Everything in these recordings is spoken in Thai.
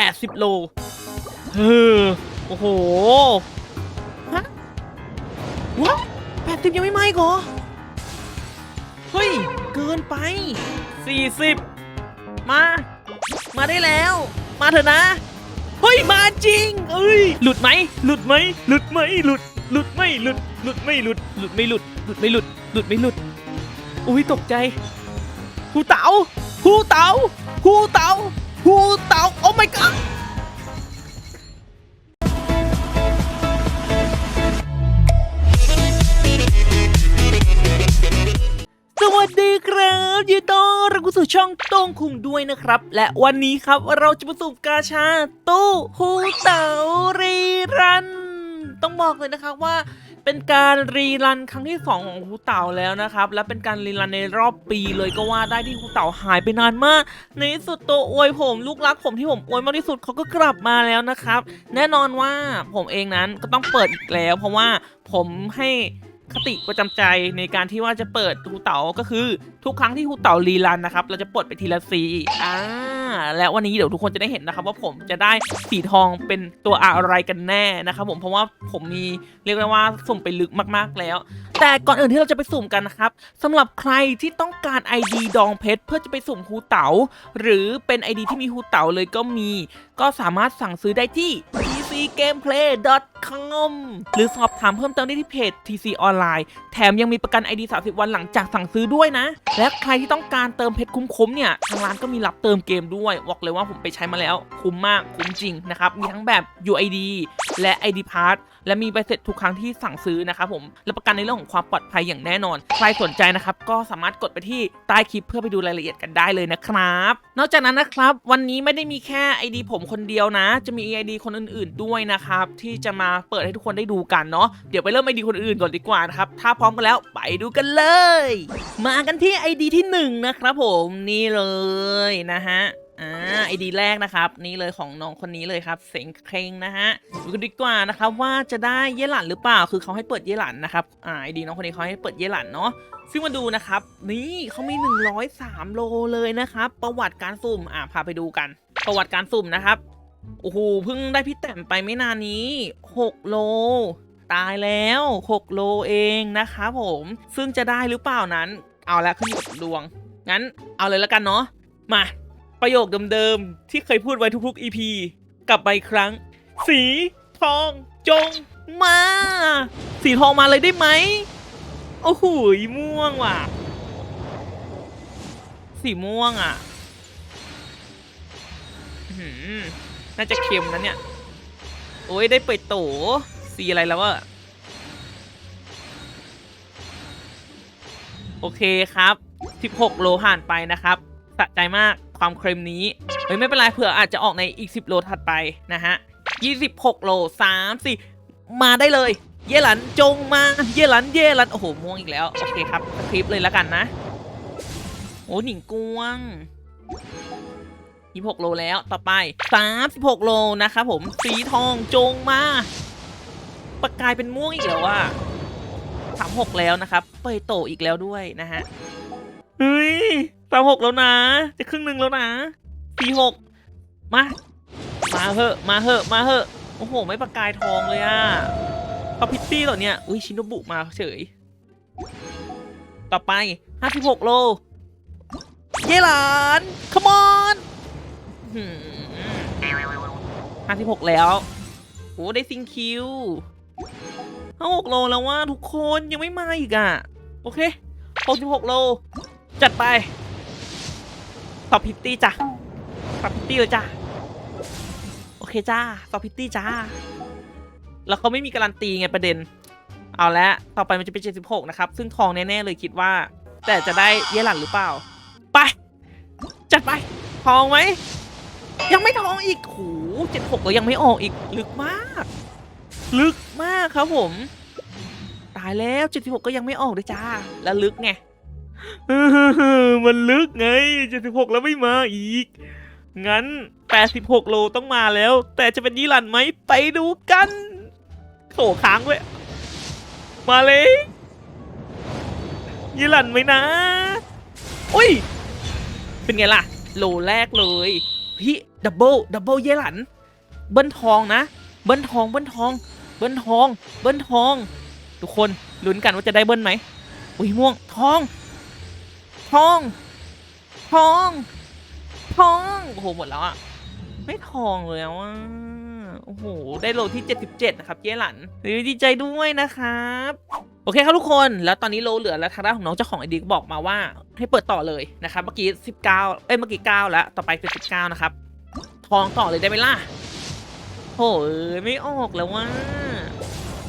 80 โลเออโอ้โห ฮะวะ80ยังไม่ไหม้อีกเหรอเฮ้ย เกินไป 40 มา มาได้แล้ว มาเถอะนะ เฮ้ย มาจริง เอ้ย หลุดไหม หลุดไหม หลุดไหม หลุด หลุดไม่หลุด หลุดไม่หลุด หลุดไม่หลุด หลุดไม่หลุด หลุดไม่หลุด อุ้ยตกใจ หูเต๋าหูเต๋าหูเต๋า หูเต๋าโอ้ my god สวัสดีครับยินดีต้อนรับเข้าสู่ช่องโต้งคุงด้วยนะครับ และวันนี้ครับเราจะมาสูบกาชาตู้ฮูเต๋ารีรัน ต้องบอกเลยนะครับว่า เป็นการรีรันครั้งที่ 2 ของฮูเต่าแล้วนะครับ และเป็นการรีรันในรอบปีเลยก็ว่าได้ที่ฮูเต่าหายไปนานมาก ในที่สุดตัวอวยผมลูกรักผมที่ผมอวยมากที่สุดเขาก็กลับมาแล้วนะครับ แน่นอนว่าผมเองนั้นก็ต้องเปิดอีกแล้ว เพราะว่าผมให้ คติประจำใจในการที่ว่าจะเปิดฮูเต๋าก็คือทุกครั้งที่ฮูเต๋ารีรันนะครับ เราจะปลดไปทีละสีอ่าและวันนี้เดี๋ยวทุกคนจะได้เห็นนะครับ ว่าผมจะได้สีทองเป็นตัวอะไรกันแน่นะครับผมเพราะว่าผมมีเรียกได้ว่าสุ่มไปลึกมากๆแล้ว แต่ก่อนอื่นที่เราจะไปสุ่มกันนะครับสำหรับใครที่ต้องการ ID ดองเพชรเพื่อจะไปสุ่มฮูเต๋าหรือเป็น ID ที่มีฮูเต๋าเลยก็มี ก็สามารถสั่งซื้อได้ที่ tcgameplay.com หรือสอบถามเพิ่มเติมได้ที่เพจ TC ออนไลน์แถมยังมีประกัน ID 30 วันหลังจากสั่งซื้อด้วยนะ และใครที่ต้องการเติมเพชรคุ้มๆเนี่ย ทางร้านก็มีรับเติมเกมด้วยบอกเลยว่าผมไปใช้มาแล้ว คุ้มมากคุ้มจริงนะครับ มีทั้งแบบ UID และ ID Pass และมีใบเสร็จทุกครั้งที่สั่งซื้อนะครับผมและประกันในเรื่องของความปลอดภัยอย่างแน่นอน ใครสนใจนะครับ ก็สามารถกดไปที่ใต้คลิปเพื่อไปดูรายละเอียดกันได้เลยนะครับ นอกจากนั้นนะครับ วันนี้ไม่ได้มีแค่ ID ผมคนเดียวนะ จะมี ID คนอื่นๆด้วยนะครับที่จะมาเปิดให้ทุกคนได้ดูกันเนาะเดี๋ยวไปเริ่ม ID คนอื่นก่อนดีกว่านะครับถ้าพร้อมกันแล้วไปดูกันเลย มากันที่ ID ที่หนึ่งนะครับผมนี่เลยนะฮะอ่าไอดีแรกนะครับ นี่เลยของน้องคนนี้เลยครับ เสงเครงนะฮะดูกันดีกว่านะครับว่าจะได้เย่หลันหรือเปล่าคือเขาให้เปิดเย่หลันนะครับอ่าไอดีน้องคนนี้เขาให้เปิดเย่หลันเนาะซึ่งมาดูนะครับ นี่เขามี 103 โลเลยนะครับ ประวัติการสุ่มอ่าพาไปดูกัน ประวัติการสุ่มนะครับ โอ้โหเพิ่งได้พี่แต้มไปไม่นานนี้ 6 โล ตายแล้ว 6 โลเองนะครับผมซึ่งจะได้หรือเปล่านั้น เอาละขึ้นอยู่กับดวง งั้นเอาเลยแล้วกันเนาะมา ประโยคเดิมๆ ที่เคยพูดไว้ทุกๆ EP กลับไปครั้ง สีทองจงมา สีทองมาเลยได้ไหมโอ้โหม่วงว่ะ สีม่วงอะ น่าจะเค็มนะเนี่ย โอ้ยได้เปิดโตสีอะไรแล้วอะโอเคครับ 16 โลผ่านไปนะครับสะใจมากความเครมนี้เฮ้ยไม่เป็นไรเผื่ออาจจะออกในอีก 10 โลถัดไปนะฮะ 26 โล3 4 มาได้เลย เยหลันจงมา เยหลันเยหลัน โอ้โห ม่วงอีกแล้ว โอเคครับคริปเลยแล้วกันนะ โอ้หนิงกวง 26 โลแล้วต่อไป 36 โลนะครับผมสีทองจงมา ประกายเป็นม่วงอีกแล้วว่า36 แล้วนะครับเปยโตอีกแล้วด้วยนะฮะเฮ้ยสามหกแล้วนะ จะครึ่งหนึ่งแล้วนะสี่หกมา มาเหอะมาเหอะมาเหอะโอ้โห ไม่ประกายทองเลยอะเอาพิตตี้เหรอเนี่ยอุ้ยชินโนบุมาเฉย ต่อไปห้าสิบหกโล เยลานขมอน ห้าสิบหกแล้ว โอ้ได้ซิงคิวห้าหกโลแล้วว่าทุกคนยังไม่มาอีกอะโอเคหกสิบหกโล จัดไปตอบพิตตี้จ้ะตอบพิตตี้เลยจ้ะ โอเคจ้าตอบพิตตี้จ้า แล้วเขาไม่มีการันตีไงประเด็น เอาละต่อไปมันจะเป็น76นะครับ ซึ่งทองแน่ ๆ เลยคิดว่า แต่จะได้เยหลันหรือเปล่า ไป จัดไป ทองไหม ยังไม่ท้องอีกโห76แล้วยังไม่ออกอีกลึกมาก ลึกมากครับผม ตายแล้ว76ก็ยังไม่ออกด้วยจ้า แล้วลึกไงมันลึกไง76แล้วไม่มาอีก งั้น86โลต้องมาแล้ว แต่จะเป็นยี่หลันไหมไปดูกันโถค้างไว้ยมาเลยยี่หลันไหมนะ อุ้ย เป็นไงล่ะ โลแรกเลยพี่ ดับเบิลดับเบิลเย่หลัน เบิ้ลทองนะ เบิ้ลทอง เบิ้ลทอง เบิ้ลทอง เบิ้ลทอง ทุกคนลุ้นกันว่าจะได้เบิ้ลไหมอุ้ยม่วงทอง ทอง ทอง ทอง โอ้โห หมดแล้วอะไม่ทองเลยอะว่าโอ้โห ได้โลที่ 77 นะครับ เย่หลันดีใจด้วยนะครับโอเคครับทุกคน แล้วตอนนี้โลเหลือแล้วทางด้านของน้องเจ้าของไอดีก็บอกมาว่าให้เปิดต่อเลยนะครับ เมื่อกี้ 19 เอ้ย เมื่อกี้ 9 แล้ว ต่อไปเป็น 19 นะครับ ทองต่อเลยได้ไหมล่ะโหเอ้ยไม่ออกแล้วว่า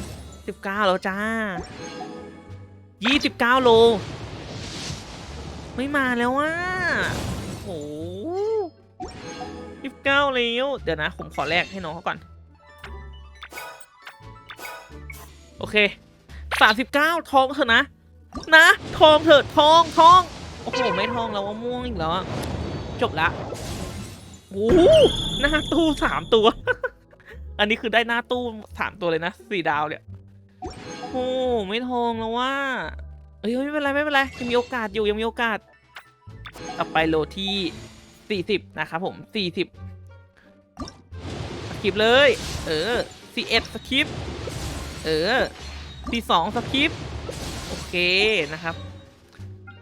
19แล้วจ้า29โล ไม่มาแล้วว่าโห29แล้วเดี๋ยวนะ ผมขอแลกให้น้องเขาก่อน โอเค39ทองเถอะนะ นะ ทองเถอะทองทอง โอ้โห ไม่ทองแล้วว่าม่วงอีกแล้วอะจบละ โอ้หหน้าตู้สามตัว อันนี้คือได้หน้าตู้สามตัวเลยนะสี่ดาวเนี่ยโอ้ไม่ทองแล้วว่าเอ้ยไม่เป็นไรไม่เป็นไรยังมีโอกาสอยู่ยังมีโอกาสต่อไปโลที่สี่สิบนะครับผมสี่สิบสกิปเลย เออสี่เอ็ดสกิปเออสี่สองสกิปโอเคนะครับ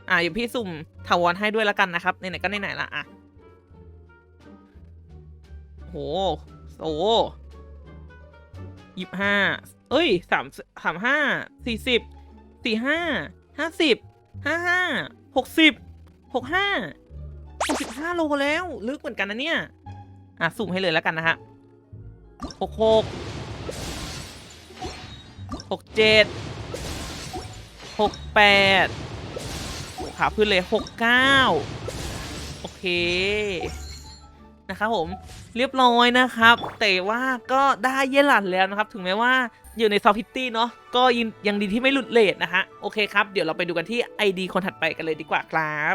อ่าอยู่พี่สุ่มถาวรให้ด้วยแล้วกันนะครับไหนๆก็ไหนๆละอะ โหโอ้ยี่ห้าเอ้ยสามสามห้าสี่สิบสี่ห้าห้าสิบห้าห้าหกสิบหกห้าหกสิบห้าโลแล้ว ลึกเหมือนกันนะเนี่ย อะสุ่มให้เลยแล้วกันนะฮะหกหกหกเจ็ดหกแปดขาขึ้นเลยหกเก้าโอเค นะครับผม เรียบร้อยนะครับ แต่ว่าก็ได้เยลันแล้วนะครับ ถึงแม้ว่าอยู่ในซอฟพิตตี้เนาะก็ยังยังดีที่ไม่หลุดเลทนะฮะ โอเคครับ เดี๋ยวเราไปดูกันที่ ID คนถัดไปกันเลยดีกว่าครับ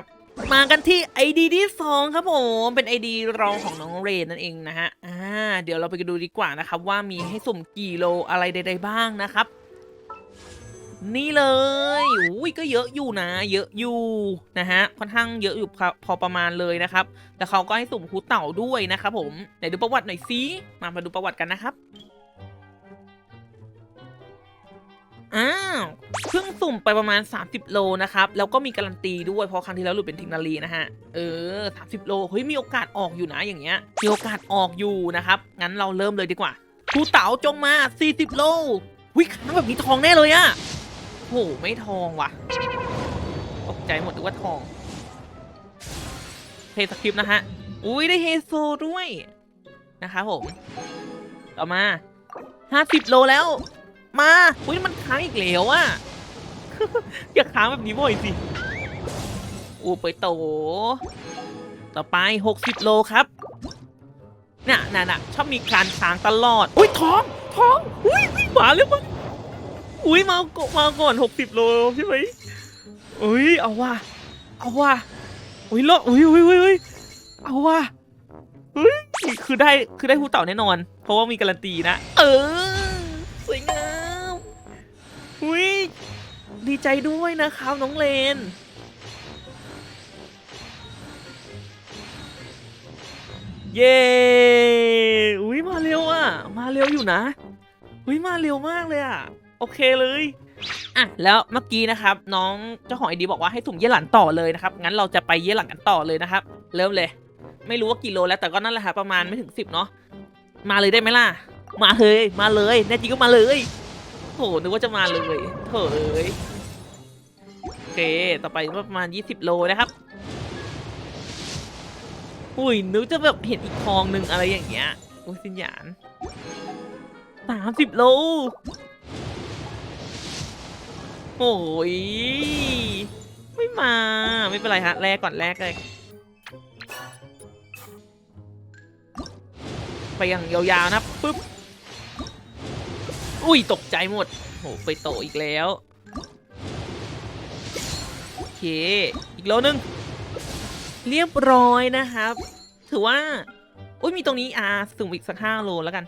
มากันที่ ID ที่ 2 ครับผม เป็น ID รองของน้องเรนนั่นเองนะฮะ อ่า เดี๋ยวเราไปดูดีกว่านะครับ ว่ามีให้สุ่มกี่โลอะไรใดๆบ้างนะครับ นี่เลยอุ้ยก็เยอะอยู่นะ เยอะอยู่นะฮะค่อนข้างเยอะอยู่พอพอประมาณเลยนะครับ แต่เขาก็ให้สุ่มคูเต่าด้วยนะครับผมไหนดูประวัติหน่อยซิมามาดูประวัติกันนะครับอ้าวเพิ่งสุ่มไปประมาณ 30 โลนะครับ แล้วก็มีการันตีด้วยเพราะครั้งที่แล้วหลุดเป็นทิงนารีนะฮะ เออ 30 โล เฮ้ย มีโอกาสออกอยู่นะอย่างเงี้ย มีโอกาสออกอยู่นะครับ งั้นเราเริ่มเลยดีกว่าครูเต๋าจงมา 40 โล วิครั้งแบบนี้ทองแน่เลยอะ โหไม่ทองว่ะ ตกใจหมดนึกว่าทองเฮสคริปนะฮะ อุ้ยได้เฮโซด้วยนะครับผม ต่อมา50โลแล้ว มา อุ้ยมันค้างอีกแล้วอะอย่าค้างแบบนี้บ่อยสิอูไปโต ต่อไป60โลครับน่ะน่ะน่ะชอบมีการค้างตลอด อุ้ยท้องท้อง อุ้ยอุ้ยหมาเลยมั้ง อุ้ยมาก่อนมาก่อน60โลใช่ไหมอุ้ยเอาว่ะเอาว่ะอุ้ยโลอุ้ยอุ้ยอุ้ยอุ้ยเอาว่ะอุ้ยคือได้คือได้หูเต่าแน่นอน เพราะว่ามีการันตีนะ เออสวยงามอุ้ยดีใจด้วยนะครับน้องเลนเย้อุ้ยมาเร็วอะ มาเร็วอยู่นะอุ้ยมาเร็วมากเลยอะ โอเคเลยอะแล้วเมื่อกี้นะครับ น้องเจ้าของไอดีบอกว่าให้สุ่มเย่หลันต่อเลยนะครับงั้นเราจะไปเย่หลันกันต่อเลยนะครับ เริ่มเลย ไม่รู้ว่ากี่โลแล้วแต่ก็นั่นแหละครับประมาณไม่ถึงสิบเนาะมาเลยได้ไหมล่ะ มาเลยมาเลยแน่จริงก็มาเลยโหนึกว่าจะมาเลยเถอะเอ้ยโอเค ต่อไปประมาณ 20 โลนะครับอุ้ยนึกจะแบบเห็นอีกทองหนึ่งอะไรอย่างเงี้ยอุ้ยสิญญาณสามสิบโล โอ้ยไม่มาไม่เป็นไรฮะแรกก่อนแรกเลย ไปอย่างยาวๆนะปึ๊บอุ้ยตกใจหมดโหไปโตอีกแล้วโอเค อีกโลนึง เรียบร้อยนะครับ ถือว่าอุ้ยมีตรงนี้อ่าสุ่มอีกสักห้าโลแล้วกัน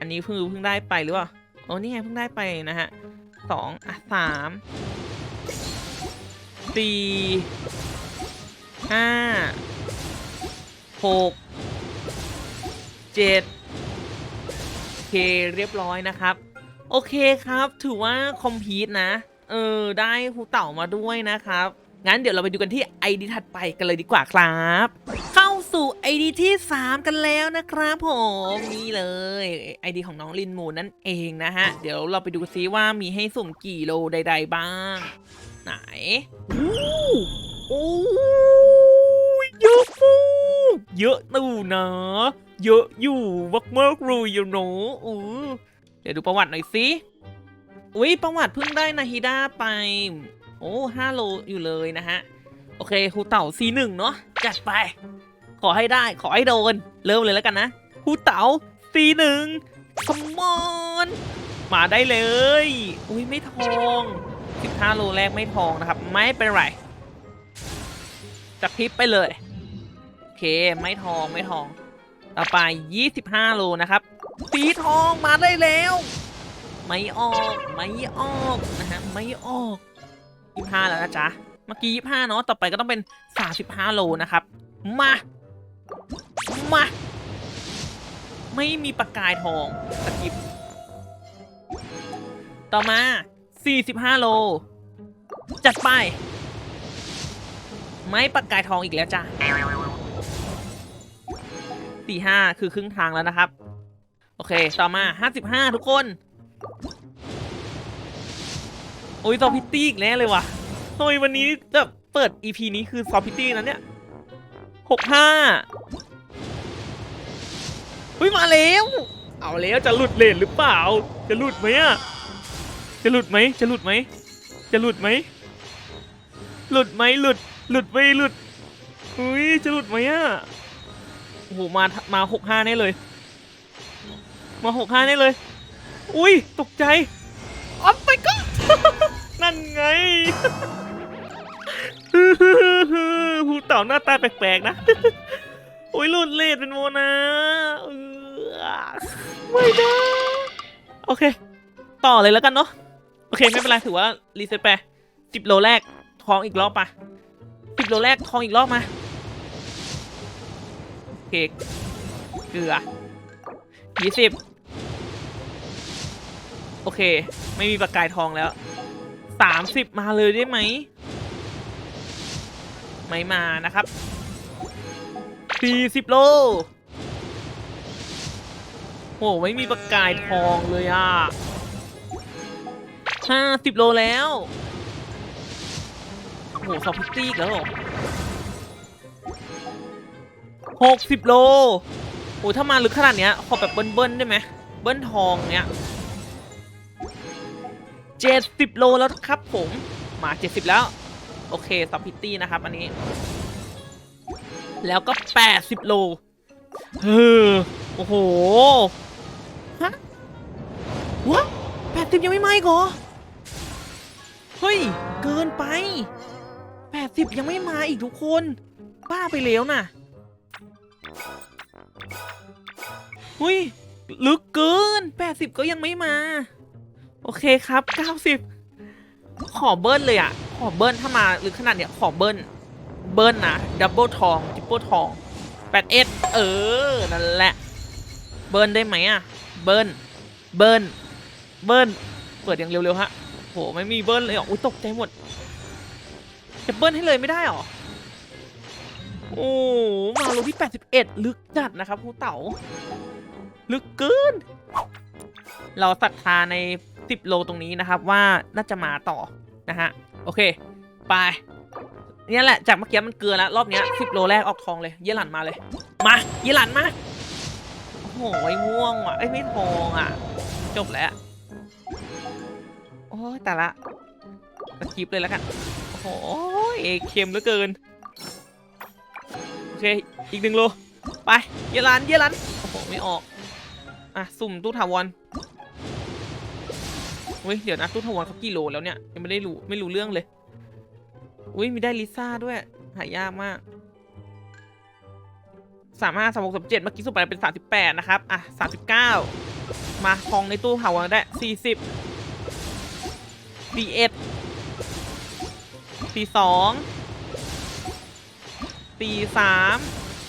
อันนี้เพิ่งเพิ่งได้ไปหรือเปล่าโอ้นี่ไงเพิ่งได้ไปนะฮะ สองอะสามสี่ห้าหกเจ็ดเคเรียบร้อยนะครับ โอเคครับ ถือว่าคอมพีทนะ เออ ได้หูเต่ามาด้วยนะครับ งั้นเดี๋ยวเราไปดูกันที่ ID ถัดไปกันเลยดีกว่าครับ เข้าสู่ ID ที่ 3 กันแล้วนะครับผมนี่เลย ID ของน้องลินมูนนั่นเองนะฮะ เดี๋ยวเราไปดูซิว่ามีให้สุ่มกี่โลใด ๆ บ้าง ไหนโอ้ยเยอะฟูเยอะตูนะเยอะอยู่มากๆเลยอยู่เนอะอู้เดี๋ยวดูประวัติหน่อยสิ อุ้ยประวัติเพิ่งได้นาฮิดาไป โอ้ห้าโลอยู่เลยนะฮะ โอเคครูเต่า C1 เนาะจัดไป ขอให้ได้ขอให้โดน เริ่มเลยแล้วกันนะครูเต่า C1 คอมมอนมาได้เลย อุ้ยไม่ทอง15โลแรกไม่ทองนะครับ ไม่เป็นไรจะพริบไปเลย โอเคไม่ทองไม่ทอง ต่อไป 25 โลนะครับ สีทองมาได้แล้ว ไม่ออก ไม่ออกนะฮะไม่ออก ยี่ห้าแล้วนะจ๊ะ เมื่อกี้ยี่ห้าเนาะ ต่อไปก็ต้องเป็นสาสิบห้าโลนะครับ มา มา ไม่มีประกายทองสกิป ต่อมาสี่สิบห้าโล จัดไป ไม่ประกายทองอีกแล้วจ้ะสี่ห้าคือครึ่งทางแล้วนะครับ โอเค ต่อมาห้าสิบห้าทุกคน โอ้ยซอพิตตี้อีกแล้วเลยว่ะทำไมวันนี้แบบเปิด EP นี้คือซอพิตตี้นั้นเนี่ยหกห้าเฮ้ยมาแล้ว เอาแล้วจะหลุดเลนหรือเปล่า จะหลุดไหมอะจะหลุดไหมจะหลุดไหมจะหลุดไหมหลุดไหมหลุด หลุดไม่หลุดอุ้ยจะหลุดไหมอะโอ้โหมามาหกห้าแน่เลย มาหกห้าแน่เลย อุ้ยตกใจอ๋อไปก็ นั่นไงหูเต่าหน้าตาแปลกๆนะ โอ้ยหลุดเลดเป็นโมนาเออไม่ได้ โอเค ต่อเลยแล้วกันเนาะ โอเค ไม่เป็นไร ถือว่า รีเซ็ตไปสิบโลแรกทองอีกรอบปะสิบโลแรกทองอีกรอบมา โอเค เกลือยี่สิบ โอเค ไม่มีประกายทองแล้วสามสิบมาเลยได้ไหม ไม่มานะครับสี่สิบโลโหไม่มีประกายทองเลยอะห้าสิบโลแล้วโหสอบพิตตี้แล้วหกสิบโลโอ้ถ้ามาลึกขนาดเนี้ย ขอแบบเบิ้ลๆได้ไหม เบิ้ลทองเนี้ย เจ็ดสิบโลแล้วครับผมมาเจ็ดสิบแล้ว โอเคซับพิตตี้นะครับ อันนี้ แล้วก็แปดสิบโลเฮ้อโอ้โหฮะวะแปดสิบยังไม่ไหมเหรอเฮ้ย เกินไปแปดสิบยังไม่มาอีกทุกคน บ้าไปแล้วน่ะเฮ้ย ลึกเกินแปดสิบก็ยังไม่มา โอเคครับ 90 ขอเบิ้ลเลยอะขอเบิ้ลถ้ามาหรือขนาดเนี้ยขอเบิ้ล เบิ้ลนะ ดับเบิลทองทิปเปิลทองแปดเอสเออ นั่นแหละ เบิ้ลได้ไหมอะเบิ้ล เบิ้ล เบิ้ล เปิดอย่างเร็วๆฮะ โห ไม่มีเบิ้ลเลยอะอุ้ยตกใจหมด จะเบิ้ลให้เลยไม่ได้หรอ โอ้มาโลที่ 81 ลึกจัดนะครับครูเต๋า ลึกเกิน เราศรัทธาใน 10 โลตรงนี้นะครับว่าน่าจะมาต่อนะฮะโอเค ไปเนี่ยแหละจากเมื่อกี้มันเกลือแล้วรอบเนี้ย10โลแรกออกทองเลยเยหลันมาเลยมาเยหลันมาโอ้โหไอ้ม่วงว่ะไอ้ไม่ทองอะ จบแล้วโอ้แต่ละสกิปเลยแล้วกันโอ้โหเอเค็มเหลือเกินโอเคอีกหนึ่งโลไปเยหลันเยหลันโอ้โหไม่ออกอะสุ่มตู้ถาวร อุ้ยเดี๋ยวนะตู้ถาวรเขากี่โลแล้วเนี่ยยังไม่ได้รู้ไม่รู้เรื่องเลยอุ้ยมีได้ลิซ่าด้วยหายากมากสามห้าสามหกสามเจ็ดเมื่อกี้สุดไปเป็นสามสิบแปดนะครับ อะสามสิบเก้ามาทองในตู้ถาวรได้สี่สิบสี่เอ็ดสี่สองสี่สาม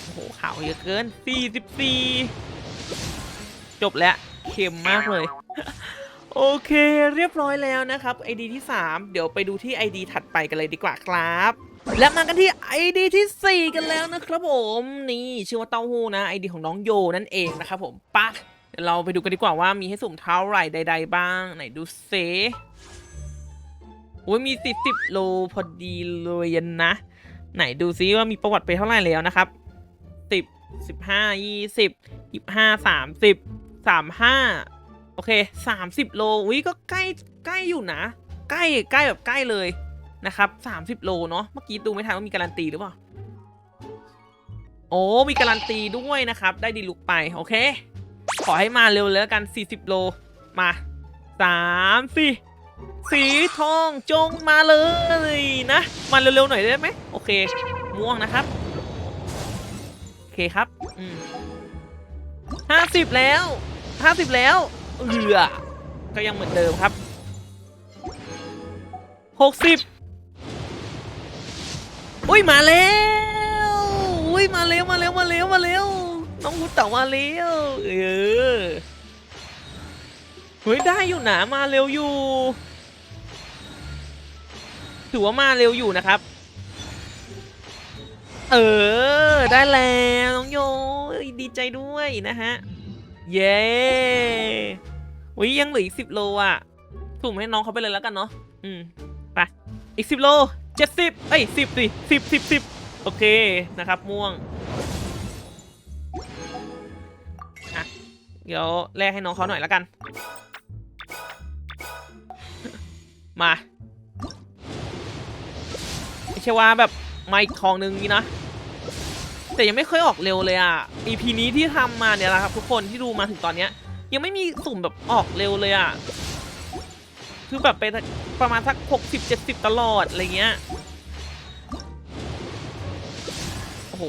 โอ้โหข่าวเยอะเกินสี่สิบสี่จบแล้วเค็มมากเลย โอเคเรียบร้อยแล้วนะครับ ID ที่ 3 เดี๋ยวไปดูที่ ID ถัดไปกันเลยดีกว่าครับ และมากันที่ ID ทีสี่ 4 กันแล้วนะครับผมนี่ชื่อว่าเต้าหู้นะ ID ของน้องโยนั่นเองนะครับผมปะเดี๋ยวเราไปดูกันดีกว่าว่ามีให้สุ่มเท่าไหร่ใด ๆ บ้าง ไหนดูเซโอ้ยมี 40 โลพอดีเลยนะ ไหนดูซิว่ามีประวัติไปเท่าไหร่แล้วนะครับ 10 15 20 25 30 35 โอเค 30 โลอุ้ยก็ใกล้ใกล้อยู่นะ ใกล้ใกล้แบบใกล้เลยนะครับ 30 โลเนาะเมื่อกี้ดูไม่ทันว่ามีการันตีหรือเปล่า โอ้มีการันตีด้วยนะครับ ได้ดีลุกไปโอเค ขอให้มาเร็วแล้วกัน 40 โลมาสามสี่สีทองจงมาเลยนะ มาเร็วๆหน่อยได้ไหมโอเค ม่วงนะครับ โอเคครับอืมห้าสิบแล้วห้าสิบแล้ว เอือก็ยังเหมือนเดิมครับหกสิบอุ้ยมาแล้ว อุ้ยมาเร็วมาเร็วมาเร็วมาเร็วน้องพุทธเต่ามาเร็วเออ เฮ้ยได้อยู่หนะมาเร็วอยู่ ถือว่ามาเร็วอยู่นะครับ เออ ได้แล้ว น้องโยดีใจด้วยนะฮะ เย้วิยังเหลืออีกสิบโลอะถูกให้น้องเขาไปเลยแล้วกันเนาะ อืม ไป อีกสิบโลเจ็ดสิบเอ้ยสิบสิสิบสิบสิบโอเค นะครับ ม่วง อะ เดี๋ยวแลกให้น้องเขาหน่อยแล้วกัน มาไม่ใช่ว่าแบบไม่ทองนึงนี่นะ แต่ยังไม่เคยออกเร็วเลยอะ EP นี้ที่ทำมาเนี่ยแหละครับทุกคนที่ดูมาถึงตอนเนี้ย ยังไม่มีสุ่มแบบออกเร็วเลยอะ คือแบบไปประมาณสักหกสิบเจ็ดสิบตลอด อะไรเงี้ย โอ้โห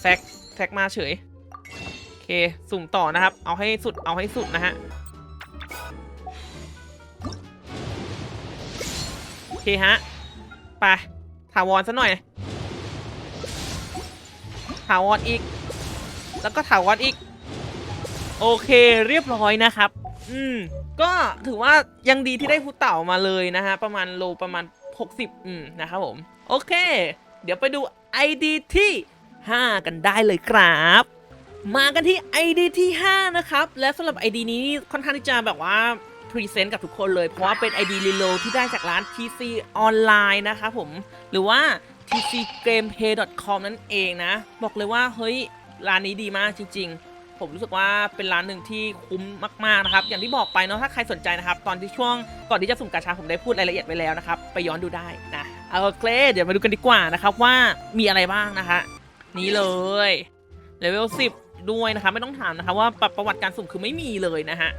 แซกแซกมาเฉย โอเค สุ่มต่อนะครับ เอาให้สุดเอาให้สุดนะฮะโอเคฮะ ไปถาวรซะหน่อย ถาวรอีก แล้วก็ถาวรอีก โอเคเรียบร้อยนะครับ อืม ก็ถือว่ายังดีที่ได้ผู้เต่ามาเลยนะฮะ ประมาณโลประมาณ 60 อืม นะครับผม โอเค เดี๋ยวไปดู ID ที่ 5 กันได้เลยครับ มากันที่ ID ที่ 5 นะครับ และสำหรับ ID นี้ค่อนข้างที่จะแบบว่าพรีเซนต์กับทุกคนเลย เพราะว่าเป็น ID รีโลที่ได้จากร้าน TC ออนไลน์นะครับผม หรือว่า tcgameplay.com นั่นเองนะ บอกเลยว่าเฮ้ยร้านนี้ดีมากจริง ๆ ผมรู้สึกว่าเป็นร้านหนึ่งที่คุ้มมากๆนะครับ อย่างที่บอกไปเนาะถ้าใครสนใจนะครับ ตอนที่ช่วงก่อนที่จะสุ่มกาชาผมได้พูดรายละเอียดไว้แล้วนะครับ ไปย้อนดูได้นะเอาเคเดี๋ยวมาดูกันดีกว่านะครับว่ามีอะไรบ้างนะคะนี่เลยเลเวล10 ด้วยนะครับไม่ต้องถามนะคะว่าประวัติการสุ่มคือไม่มีเลยนะฮะ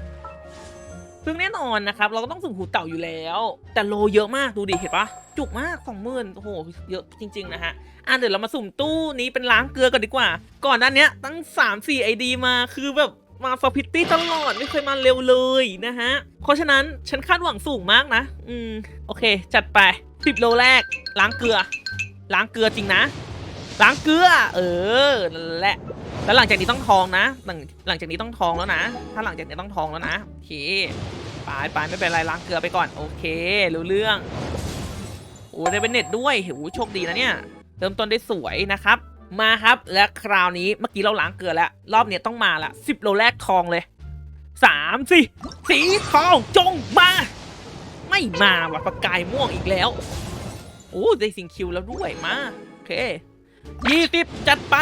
ซึ่งแน่นอนนะครับ เราก็ต้องสุ่มหูเต่าอยู่แล้ว แต่โลเยอะมากดูดิเห็นปะจุกมากสองหมื่นโอ้โหเยอะจริง ๆ นะฮะอะเดี๋ยวเรามาสุ่มตู้นี้เป็นล้างเกลือกันดีกว่า ก่อนหน้าเนี้ยตั้ง 3 4 ID มาคือแบบมาฟอพิตตี้ตลอดไม่เคยมาเร็วเลยนะฮะ เพราะฉะนั้นฉันคาดหวังสูงมากนะ อืม โอเค จัดไป10โลแรก ล้างเกลือ ล้างเกลือจริงนะ ล้างเกลือ เออนั่นแหละ แล้วหลังจากนี้ต้องทองนะหลังหลังจากนี้ต้องทองแล้วนะ ถ้าหลังจากนี้ต้องทองแล้วนะโอเคไปไปไม่เป็นไรล้างเกลือไปก่อน โอเครู้เรื่องโอ้ได้เป็นเน็ตด้วยโหโชคดีนะเนี่ยเริ่มต้นได้สวยนะครับ มาครับและคราวนี้เมื่อกี้เราล้างเกลือแล้ว รอบเนี้ยต้องมาละสิบโลแรกทองเลยสามสี่สีทองจงมา ไม่มาว่ะประกายม่วงอีกแล้วโอ้ได้สิงคิวแล้วด้วยมาโอเคยี่สิบจัดไป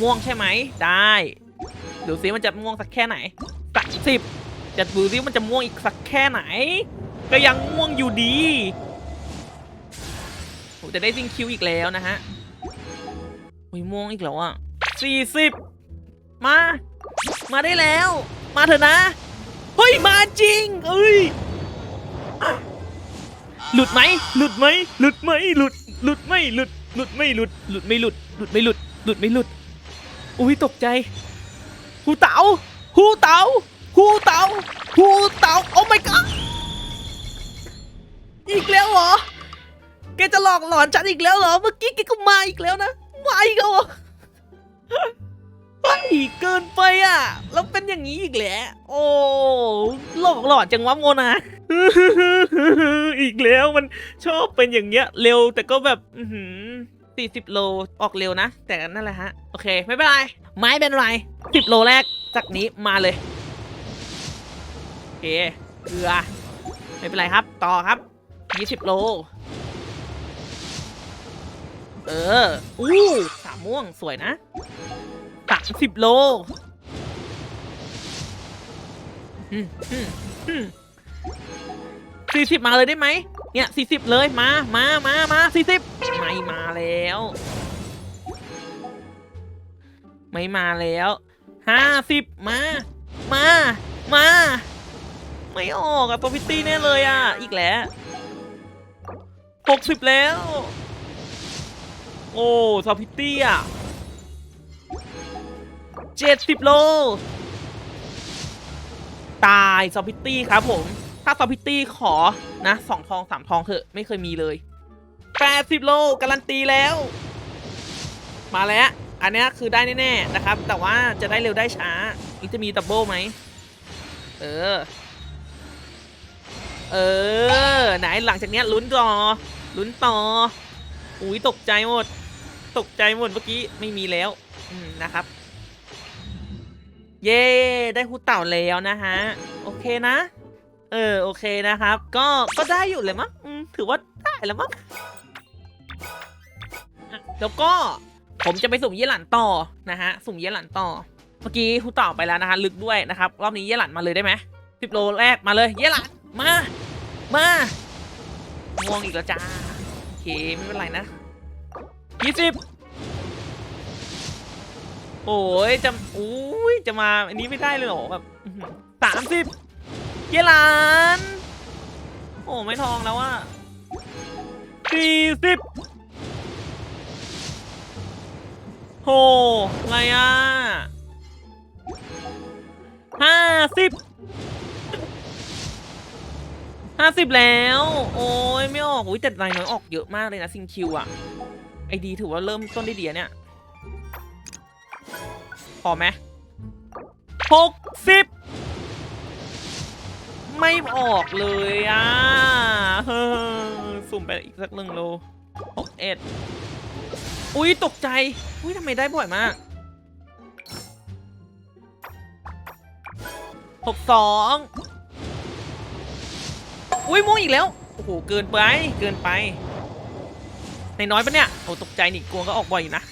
ม่วงใช่ไหม ได้ดูซิมันจะม่วงสักแค่ไหนสักสิบจะดูซิมันจะม่วงอีกสักแค่ไหน ก็ยังม่วงอยู่ดีโอ้จะได้ซิงคิวอีกแล้วนะฮะโอ้ยม่วงอีกแล้วอะสี่สิบมา มาได้แล้ว มาเถอะนะ เฮ้ย มาจริงเอ้ยหลุดไหมหลุดไหมหลุดไหมหลุดหลุดไม่หลุดหลุดไม่หลุดหลุดไม่หลุดหลุดไม่หลุดหลุดไม่หลุด อุ้ยตกใจหูเต๋าหูเต๋าหูเต๋าหูเต๋าโอ้ my god อีกแล้วเหรอแกจะหลอกหลอนฉันอีกแล้วเหรอ เมื่อกี้แกก็มาอีกแล้วนะมาอีกแล้วเหรอเฮ้ยเกินไปอะ แล้วเป็นอย่างนี้อีกแหละโอ้หลอกหลอดจังวะโมนาอีกแล้วมันชอบเป็นอย่างเงี้ย เร็วแต่ก็แบบ อื อหือสี่สิบโลออกเร็วนะ แต่นั่นแหละฮะ โอเค ไม่เป็นไร ไม่เป็นไรสิบโลแรกจากนี้มาเลย โอเค เกลือ ไม่เป็นไรครับ ต่อครับยี่สิบโล เออ อู้สามม่วงสวยนะสามสิบโลสี่สิบมาเลยได้ไหม เนี่ยสี่สิบเลยมามามามาสี่สิบไม่มาแล้ว ไม่มาแล้วห้าสิบมา มา มา ไม่ออกอะตัวพิตตี้แน่เลยอะอีกแล้วหกสิบแล้ว โอ้ซอพิตตี้อะเจ็ดสิบโล ตายซอพิตตี้ครับผม ถ้าซอพิตตี้ขอนะสองทองสามทองเถอะ ไม่เคยมีเลยแปดสิบโลการันตีแล้ว มาแล้ว อันนี้คือได้แน่ๆนะครับ แต่ว่าจะได้เร็วได้ช้านี่จะมีดับเบิลไหมเออ เออ ไหนหลังจากเนี้ยลุ้นต่อลุ้นต่ออุ้ยตกใจหมด ตกใจหมดเมื่อกี้ไม่มีแล้วนะครับ เย่ได้ฮูเต่าแล้วนะฮะ โอเคนะ เออโอเคนะครับ ก็ก็ได้อยู่เลยมั้งอืมถือว่าได้แล้วมั้งอะแล้วก็ผมจะไปสุ่มเยี่ยหลันต่อนะฮะสุ่มเยี่ยหลันต่อ เมื่อกี้ฮูเต่าไปแล้วนะฮะลึกด้วยนะครับรอบนี้เยี่ยหลันมาเลยได้ไหมสิบโลแรกมาเลย เยี่ยหลันมามาง่วงอีกแล้วจ้าโอเคไม่เป็นไรนะยี่สิบโอ้ยจะอุ้ยจะมาอันนี้ไม่ได้เลยเหรอแบบสามสิบ เยลาน โอ้ไม่ทองแล้วอะสี่สิบโหอะไรอะห้าสิบห้าสิบแล้ว โอ้ยไม่ออกอุ้ยแต่รายน้อยออกเยอะมากเลยนะซิงคิวอะไอดีถือว่าเริ่มต้นได้ดีเนี่ย พอไหมหกสิบ ไม่ออกเลยอะเฮ้อสุ่มไปอีกสักหนึ่งโลหกเอ็ดอุ้ยตกใจ อุ้ยทำไมได้บ่อยมากหกสองอุ้ยม่วงอีกแล้ว โอ้โห เกินไป เกินไป ในน้อยปะเนี่ย โอ้ตกใจนี่กลัวก็ออกบ่อยอยู่นะ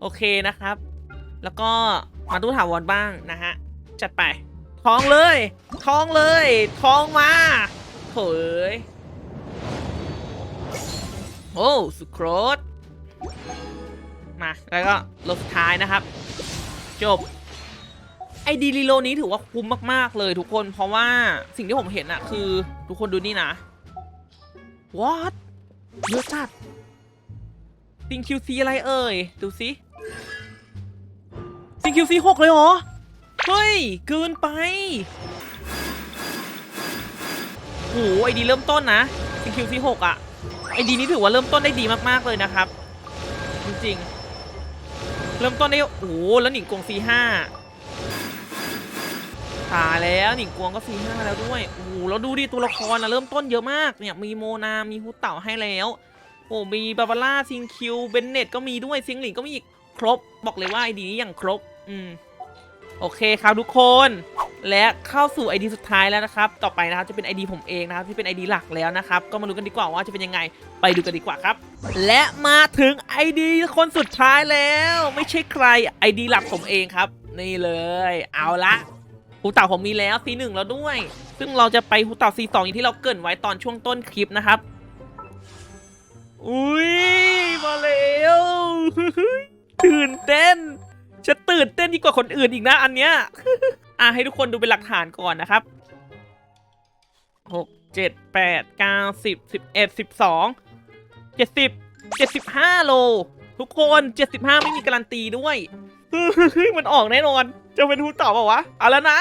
โอเคนะครับ แล้วก็มาตู้ถาวรบ้างนะฮะ จัดไปท้องเลย ท้องเลย ท้องมาโถเอ้ยโอ้สุดโครสมาแล้วก็ลบท้ายนะครับ จบไอดีรีโลนี้ถือว่าคุ้มมาก ๆ เลยทุกคนเพราะว่าสิ่งที่ผมเห็นอะคือทุกคนดูนี่นะ what เยอะจัดซิงคิวซีอะไรเอ่ย ดูสิซิงคิวซีหกเลยเหรอ เฮ้ย เกินไป โหไอดีเริ่มต้นนะซิงคิวซีหกอะไอดีนี้ถือว่าเริ่มต้นได้ดีมากๆเลยนะครับ จริงๆ เริ่มต้นได้โอ้โหแล้วหนิงกวงซีห้าตายแล้วหนิงกวงก็ซีห้าแล้วด้วยโอ้โหแล้วดูดิตัวละครนะเริ่มต้นเยอะมากเนี่ยมีโมนามีฮูเต่าให้แล้วโอ้มีบาบาร่าซิงคิวเบนเน็ตก็มีด้วยซิงหลิงก็มีอีกครบ บอกเลยว่าไอดีนี้อย่างครบ อืม โอเคครับทุกคน และเข้าสู่ไอดีสุดท้ายแล้วนะครับ ต่อไปนะครับจะเป็นไอดีผมเองนะครับที่เป็นไอดีหลักแล้วนะครับ ก็มาดูกันดีกว่าว่าจะเป็นยังไง ไปดูกันดีกว่าครับ และมาถึงไอดีคนสุดท้ายแล้ว ไม่ใช่ใครไอดีหลักผมเองครับ นี่เลย เอาละฮูเต่าผมมีแล้วซีหนึ่งแล้วด้วย ซึ่งเราจะไปฮูเต่าซีสองอย่างที่เราเกินไว้ตอนช่วงต้นคลิปนะครับ อุ้ยมาแล้วตื่นเต้นจะตื่นเต้นยิ่งกว่าคนอื่นอีกนะอันเนี้ย อะให้ทุกคนดูเป็นหลักฐานก่อนนะครับหกเจ็ดแปดเก้าสิบสิบเอ็ดสิบสองเจ็ดสิบเจ็ดสิบห้าโล ทุกคนเจ็ดสิบห้าไม่มีการันตีด้วยเฮ้ยมันออกแน่นอน จะเป็นทูตอบเปล่าวะ เอาแล้วนะ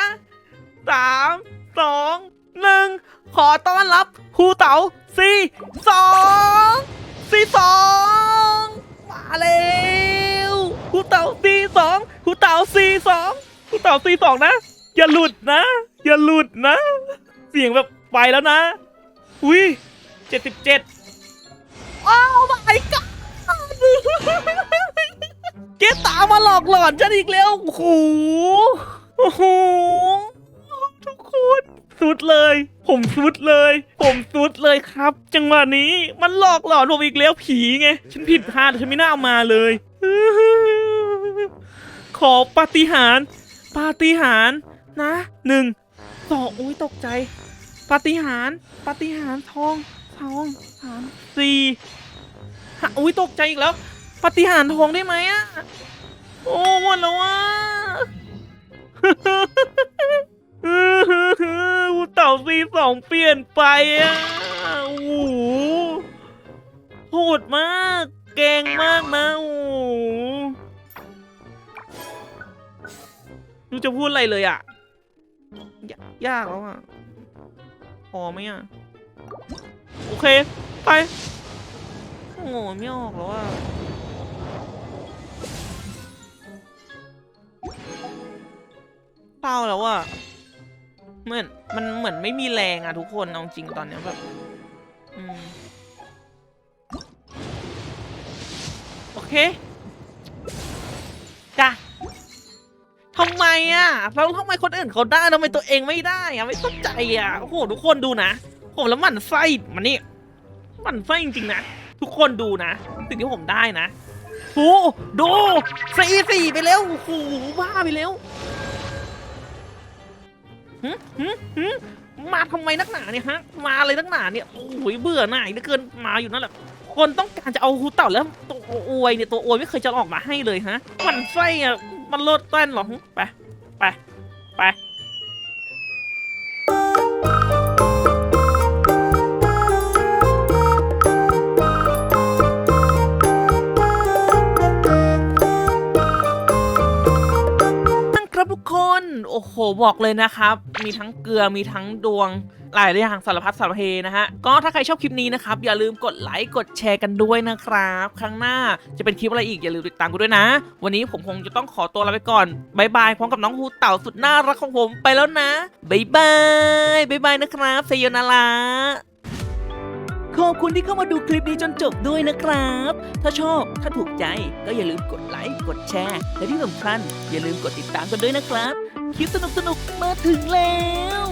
สามสองหนึ่งขอต้อนรับฮูเต๋าสี่สองสี่สองมาแล้วฮูเต๋าสี่สองฮูเต่าสี่สอง ครูต่าสี่สองนะ อย่าหลุดนะ อย่าหลุดนะ เสียงแบบไปแล้วนะ อุ้ยเจ็ดสิบเจ็ดอ้าว my god เกตามาหลอกหลอนฉันอีกแล้วโอ้โหโอ้โหทุกคนสุดเลย ผมสุดเลย ผมสุดเลยครับ จังหวะนี้มันหลอกหลอนผมอีกแล้วผีไง ฉันผิดพลาดฉันไม่น่าเอามาเลย ขอปฏิหาร ปาฏิหาริย์นะหนึ่งสองอุ้ยตกใจปาฏิหาริย์ปาฏิหาริย์ทองทองสามสี่ห้าอุ้ยตกใจอีกแล้วปาฏิหาริย์ทองได้ไหมอะโอ้หมดแล้วอะอูเต่าซีสองเปลี่ยนไปอะโอ้โหโหดมาก เก่งมากนะโอ้ รู้จะพูดอะไรเลยอะยยากแล้วอะ พอไหมอะ โอเค ไป โอ้โหไม่ออกแล้วอะ เศร้าแล้วอะ เหมือน มันเหมือนไม่มีแรงอะทุกคนเอาจริงตอนเนี้ยแบบ อืม โอเค อะแล้วทำไมคนอื่นเขาได้ทำไมตัวเองไม่ได้อะไม่เข้าใจอะโอ้โหทุกคนดูนะผมแล้วมันไส้มันนี่มันไส้จริงๆนะทุกคนดูนะสิ่งที่ผมได้นะโอ้ดูสี่สี่ไปแล้วโอ้โหบ้าไปแล้วหึหึหึมาทำไมนักหนาเนี่ยฮะ มาเลยนักหนาเนี่ย โอ้ยเบื่อหน่ายเหลือเกิน มาอยู่นั่นแหละ คนต้องการจะเอาฮูเต่าแล้วตัวอวยเนี่ยตัวอวยไม่เคยจะออกมาให้เลยฮะ มันไส้อะมันโลดเต้นหรอ ไป ไป หบอกเลยนะครับ มีทั้งเกลือมีทั้งดวงหลายอย่างสารพัดสารเพนะฮะ ก็ถ้าใครชอบคลิปนี้นะครับ อย่าลืมกดไลค์กดแชร์กันด้วยนะครับ ครั้งหน้าจะเป็นคลิปอะไรอีก อย่าลืมติดตามกูด้วยนะ วันนี้ผมคงจะต้องขอตัวลาไปก่อนบายบายพร้อมกับน้องฮูเต่าสุดน่ารักของผมไปแล้วนะบายบายบายบายนะครับเซโยนาระขอบคุณที่เข้ามาดูคลิปนี้จนจบด้วยนะครับ ถ้าชอบถ้าถูกใจก็อย่าลืมกดไลค์กดแชร์ และที่สำคัญอย่าลืมกดติดตามกันด้วยนะครับ คลิปสนุกๆ มาถึงแล้ว